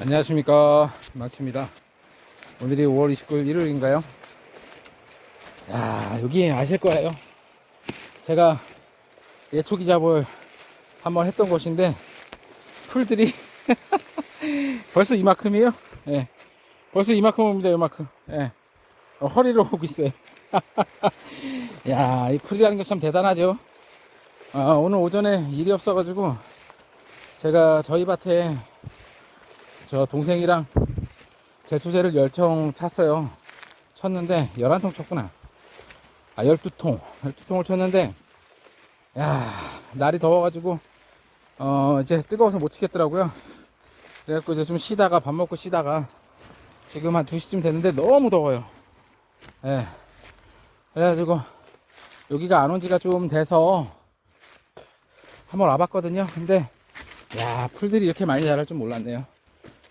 안녕하십니까. 마치입니다. 오늘이 5월 29일 일요일인가요? 야 여기 아실 거예요. 제가 예초기 잡을 한번 했던 곳인데 풀들이 벌써 이만큼이에요? 예. 벌써 이만큼 옵니다 이만큼. 예. 어, 허리로 오고 있어요. 야 이 풀이라는 게 참 대단하죠. 아, 오늘 오전에 일이 없어가지고 제가 저희 밭에 저 동생이랑 제초제를 10통 찼어요. 쳤는데 11통 쳤구나. 아 12통. 12통을 쳤는데 야 날이 더워가지고 어 이제 뜨거워서 못 치겠더라고요. 그래갖고 이제 좀 쉬다가 밥 먹고 쉬다가 지금 한 2시쯤 됐는데 너무 더워요. 예. 그래가지고 여기가 안 온 지가 좀 돼서 한번 와봤거든요. 근데 야 풀들이 이렇게 많이 자랄 줄 몰랐네요.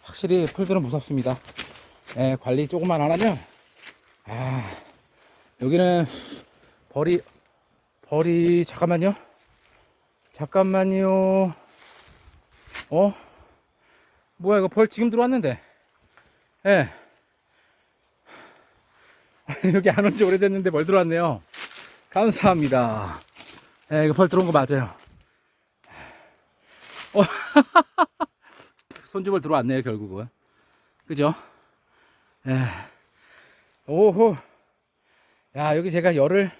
확실히 풀들은 무섭습니다. 예, 관리 조금만 안 하면, 아, 여기는 벌이, 벌이, 잠깐만요. 잠깐만요. 어? 뭐야, 이거 벌 지금 들어왔는데. 예. 여기 안 온 지 오래됐는데 벌 들어왔네요. 감사합니다. 예, 이거 벌 들어온 거 맞아요. 어, 손주벌 들어왔네요, 결국은. 그죠? 예. 오호. 야, 여기 제가 열을,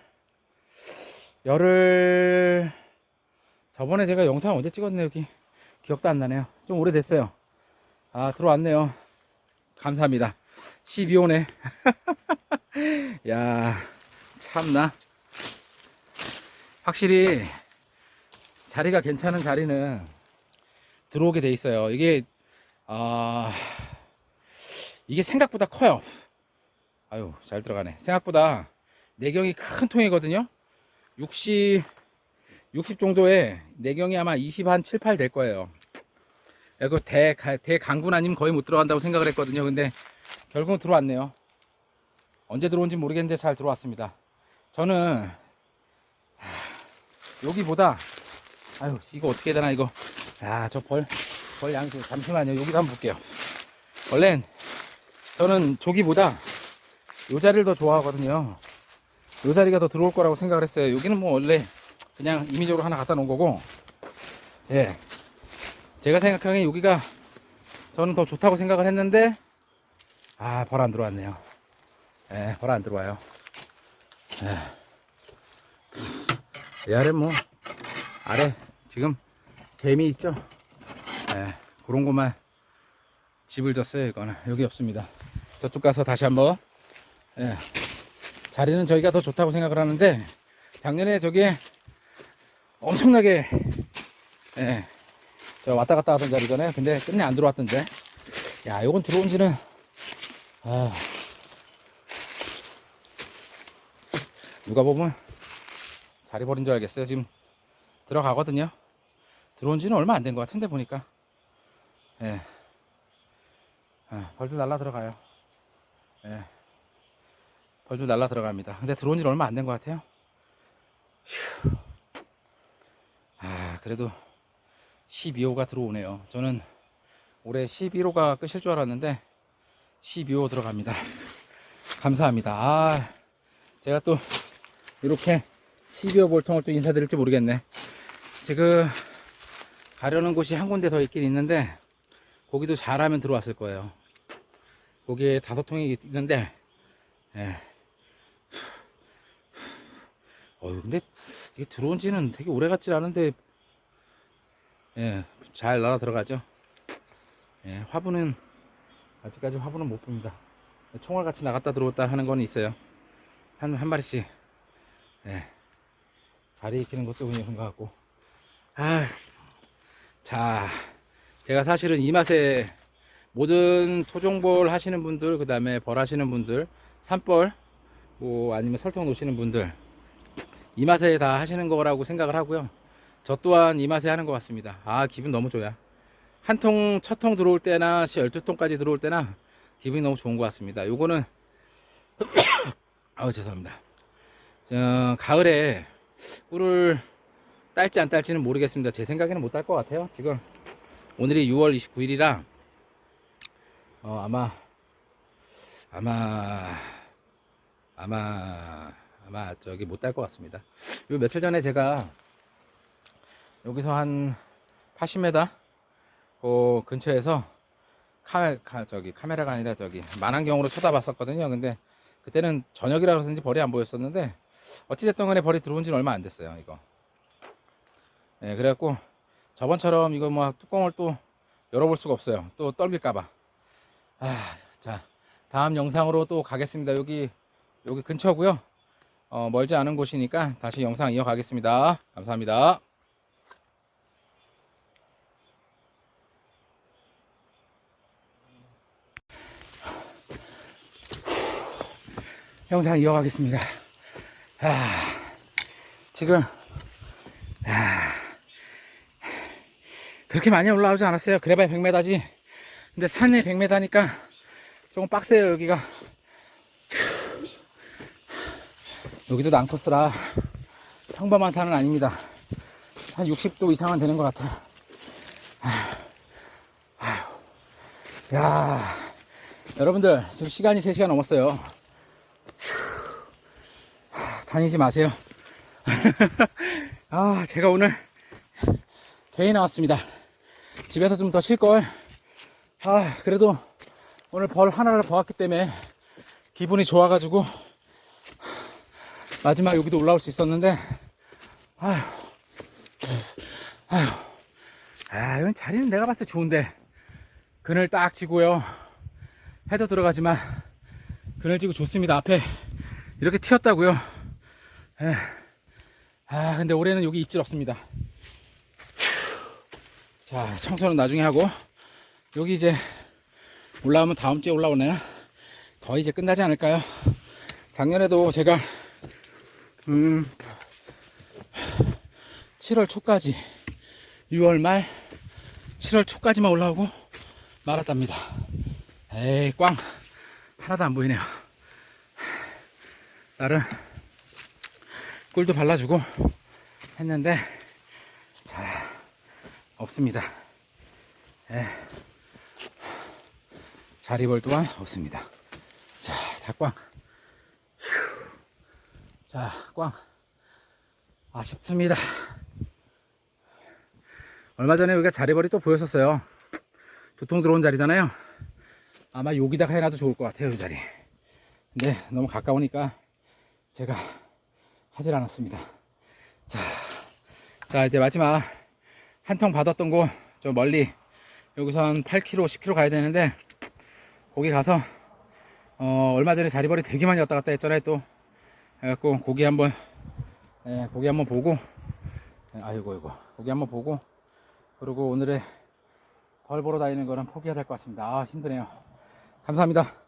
열을, 저번에 제가 영상 언제 찍었네, 여기. 기억도 안 나네요. 좀 오래됐어요. 아, 들어왔네요. 감사합니다. 12호네. 야, 참나. 확실히 자리가 괜찮은 자리는 들어오게 돼 있어요. 이게 아 이게 생각보다 커요. 아유 잘 들어가네. 생각보다 내경이 큰 통이거든요. 60 60 정도에 내경이 아마 20 한 7, 8 될 거예요. 이거 대 대강군 아니면 거의 못 들어간다고 생각을 했거든요. 근데 결국은 들어왔네요. 언제 들어온지 모르겠는데 잘 들어왔습니다. 저는 하, 여기보다 아유 이거 어떻게 되나 이거 야, 저 벌, 벌 양수, 잠시만요. 여기도 한번 볼게요. 원래는 저는 조기보다 요 자리를 더 좋아하거든요. 요 자리가 더 들어올 거라고 생각을 했어요. 여기는 뭐 원래 그냥 임의적으로 하나 갖다 놓은 거고, 예. 제가 생각하기엔 여기가 저는 더 좋다고 생각을 했는데, 아, 벌 안 들어왔네요. 예, 벌 안 들어와요. 예. 이 아래 뭐, 아래, 지금 개미 있죠? 예, 그런 것만 집을 졌어요, 이거는. 여기 없습니다. 저쪽 가서 다시 한번, 예, 자리는 저희가 더 좋다고 생각을 하는데, 작년에 저게 엄청나게, 예, 저 왔다 갔다 하던 자리잖아요. 근데 끝내 안 들어왔던데. 야, 요건 들어온 지는, 아, 누가 보면 자리 버린 줄 알겠어요. 지금 들어가거든요. 들어온 지는 얼마 안 된 것 같은데 보니까 예. 아, 벌들 날라 들어가요. 예. 벌들 날라 들어갑니다. 근데 들어온 지는 얼마 안 된 것 같아요. 휴. 아 그래도 12호가 들어오네요. 저는 올해 11호가 끝일 줄 알았는데 12호 들어갑니다. 감사합니다. 아 제가 또 이렇게 12호 볼통을 또 인사드릴지 모르겠네. 지금 가려는 곳이 한 군데 더 있긴 있는데 거기도 잘하면 들어왔을 거예요. 거기에 다섯 통이 있는데 예. 어 근데 이게 들어온 지는 되게 오래 같지 않은데 예, 잘 날아 들어가죠. 예, 화분은 아직까지 화분은 못 봅니다. 총알 같이 나갔다 들어왔다 하는 건 있어요. 한, 한 마리씩. 예. 자리 익히는 것도 그런 것 같고. 아, 자, 제가 사실은 이 맛에 모든 토종벌 하시는 분들, 그 다음에 벌 하시는 분들, 산벌, 뭐 아니면 설탕 놓으시는 분들, 이 맛에 다 하시는 거라고 생각을 하고요. 저 또한 이 맛에 하는 것 같습니다. 아, 기분 너무 좋아요. 한 통, 첫 통 들어올 때나 12통까지 들어올 때나 기분이 너무 좋은 것 같습니다. 요거는, 아우, 죄송합니다. 저, 가을에 꿀을 딸지 안 딸지는 모르겠습니다. 제 생각에는 못 딸 것 같아요. 지금 오늘이 6월 29일이라 어, 아마, 아마, 아마, 아마 저기 못딸것 같습니다. 요 며칠 전에 제가 여기서 한 80m 그 근처에서 카, 카 저기 카메라가 아니라 저기 만안경으로 쳐다봤었거든요. 근데 그때는 저녁이라 그런지 벌이 안 보였었는데 어찌됐든 간에 벌이 들어온 지는 얼마 안 됐어요. 이거. 예, 그래갖고 저번처럼 이거 뭐 뚜껑을 또 열어볼 수가 없어요. 또 떨릴까봐. 아, 자, 다음 영상으로 또 가겠습니다. 여기, 여기 근처고요 어, 멀지 않은 곳이니까 다시 영상 이어가겠습니다. 감사합니다. 영상 이어가겠습니다. 아, 지금 그렇게 많이 올라오지 않았어요. 그래봐야 100m지. 근데 산에 100m니까 조금 빡세요 여기가. 여기도 난코스라 평범한 산은 아닙니다. 한 60도 이상은 되는 것 같아요. 야, 여러분들 지금 시간이 3시간 넘었어요. 다니지 마세요. 아, 제가 오늘 개인 나왔습니다. 집에서 좀 더 쉴걸. 아, 그래도 오늘 벌 하나를 보았기 때문에 기분이 좋아가지고 마지막 여기도 올라올 수 있었는데, 아휴, 아휴, 아, 이건 자리는 내가 봤을 때 좋은데, 그늘 딱 지고요. 해도 들어가지만, 그늘 지고 좋습니다. 앞에 이렇게 튀었다고요. 에. 아, 근데 올해는 여기 입질 없습니다. 자, 청소는 나중에 하고, 여기 이제 올라오면 다음 주에 올라오네요. 거의 이제 끝나지 않을까요? 작년에도 제가, 음, 7월 초까지, 6월 말, 7월 초까지만 올라오고 말았답니다. 에이, 꽝. 하나도 안 보이네요. 나름 꿀도 발라주고 했는데 자 없습니다. 예. 자리벌 또한 없습니다. 자 닭광 휴. 자 꽝 아쉽습니다. 얼마 전에 여기가 자리벌이 또 보였었어요. 두통 들어온 자리잖아요. 아마 여기다가 해놔도 좋을 것 같아요, 이 자리. 근데 너무 가까우니까 제가 하질 않았습니다. 자, 자 이제 마지막 한통 받았던 곳 저 멀리 여기서 한 8km, 10km 가야 되는데 거기 가서 어, 얼마 전에 자리벌이 되게 많이 왔다 갔다 했잖아요 또 해갖고 고기 한번 예, 고기 한번 보고 예, 아이고 이고 고기 한번 보고 그리고 오늘의 벌 보러 다니는 거는 포기해야 될 것 같습니다. 아 힘드네요. 감사합니다.